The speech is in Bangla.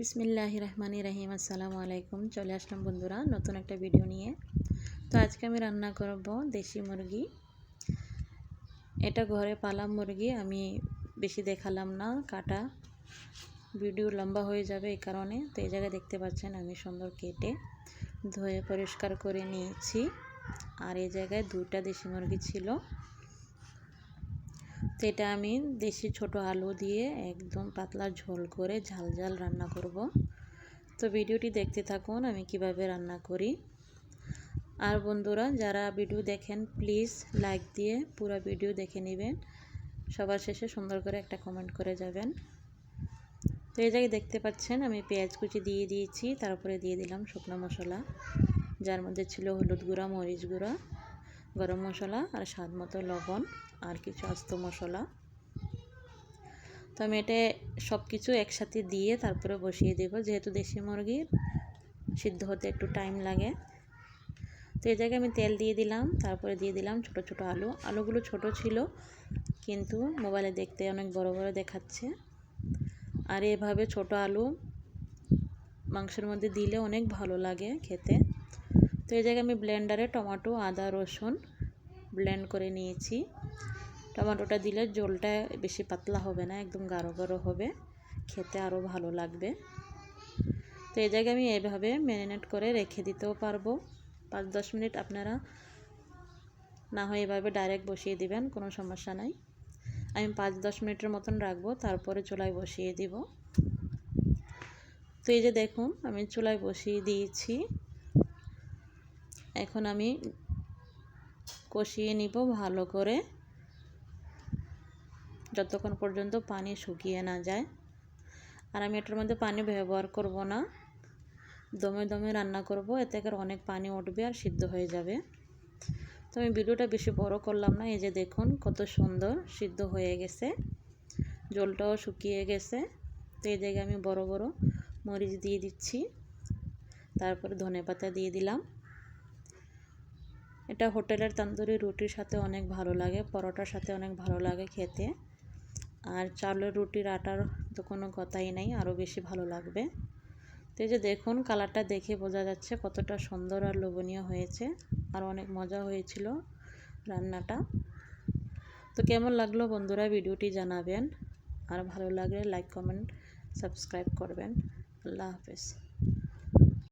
বিসমিল্লাহ রহমানি রহিম, আসসালামু আলাইকুম। চলে আসলাম বন্ধুরা নতুন একটা ভিডিও নিয়ে। তো আজকে আমি রান্না করব দেশি মুরগি। এটা ঘরে পালাম মুরগি, আমি বেশি দেখালাম না, কাটা। ভিডিও লম্বা হয়ে যাবে এই কারণে, তো এই জায়গায় দেখতে পাচ্ছেন আমি সুন্দর কেটে ধুয়ে পরিষ্কার করে নিয়েছি। আর এই জায়গায় দুইটা দেশি মুরগি ছিল। এটা আমি দেশি ছোট আলু দিয়ে একদম পাতলা ঝোল করে ঝাল ঝাল রান্না করব। তো ভিডিওটি দেখতে থাকুন, আমি কীভাবে রান্না করি। আর বন্ধুরা, যারা ভিডিও দেখেন, প্লিজ লাইক দিয়ে পুরো ভিডিও দেখে নেবেন। সবার শেষে সুন্দর করে একটা কমেন্ট করে যাবেন। তো এই জায়গায় দেখতে পাচ্ছেন, আমি পেঁয়াজ কুচি দিয়ে দিয়েছি তারপরে দিয়ে দিলাম শুকনো মশলা। যার মধ্যে ছিল হলুদ গুঁড়া, মরিচ গুঁড়া। গরম মশলা আর স্বাদ মতো লবণ আর কিছু আস্ত মশলা। তো আমি এটা সব কিছু একসাথে দিয়ে তারপরে বসিয়ে দেব। যেহেতু দেশি মুরগির সিদ্ধ হতে একটু টাইম লাগে। তো এই জায়গায় আমি তেল দিয়ে দিলাম, তারপরে দিয়ে দিলাম ছোট ছোট আলু। আলুগুলো ছোট ছিল, কিন্তু মোবাইলে দেখতে অনেক বড় বড় দেখাচ্ছে। আর এভাবে ছোট আলু মাংসের মধ্যে দিলে অনেক ভালো লাগে খেতে। তো এই জায়গায় আমি ব্লেন্ডারে টমেটো, আদা, রসুন ব্লেন্ড করে নিয়েছি। টমেটোটা দিলে জলটা বেশি পাতলা হবে না, একদম গাঢ় গাঢ় হবে, খেতে আরও ভালো লাগবে। তো এই জায়গায় আমি এভাবে ম্যারিনেট করে রেখে দিতেও পারব। পাঁচ দশ মিনিট আপনারা না হয় এভাবে ডাইরেক্ট বসিয়ে দিবেন, কোনো সমস্যা নাই। আমি পাঁচ দশ মিনিটের মতন রাখব, তারপরে চুলায় বসিয়ে দিব। তো এই যে দেখুন, আমি চুলায় বসিয়ে দিয়েছি। এখন আমি কষিয়ে নিব ভালো করে। যতক্ষণ পর্যন্ত পানি শুকিয়ে না যায়। আর আমি এটার মধ্যে পানি ব্যবহার করব না। দমে দমে রান্না করব, এতে করে অনেক পানি উঠবে আর সিদ্ধ হয়ে যাবে। তো আমি ভিডিওটা বেশি বড় করলাম না, এই যে দেখুন কত সুন্দর সিদ্ধ হয়ে গেছে। জলটাও শুকিয়ে গেছে। তো এই জায়গায় আমি বড় বড় মরিচ দিয়ে দিচ্ছি। তারপরে ধনে পাতা দিয়ে দিলাম। এটা হোটেলের তন্দুরি রুটির সাথে অনেক ভালো লাগে, পরোটার সাথে অনেক ভালো লাগে খেতে। আর চালের রুটির আটার তো কোনো কথাই নাই, আরও বেশি ভালো লাগবে। তো এই যে দেখুন, কালারটা দেখে বোঝা যাচ্ছে কতটা সুন্দর আর লোভনীয় হয়েছে, আর অনেক মজা হয়েছিল রান্নাটা। তো কেমন লাগল বন্ধুরা ভিডিওটি জানাবেন, আর ভালো লাগলে লাইক, কমেন্ট, সাবস্ক্রাইব করবেন। আল্লাহ হাফেজ।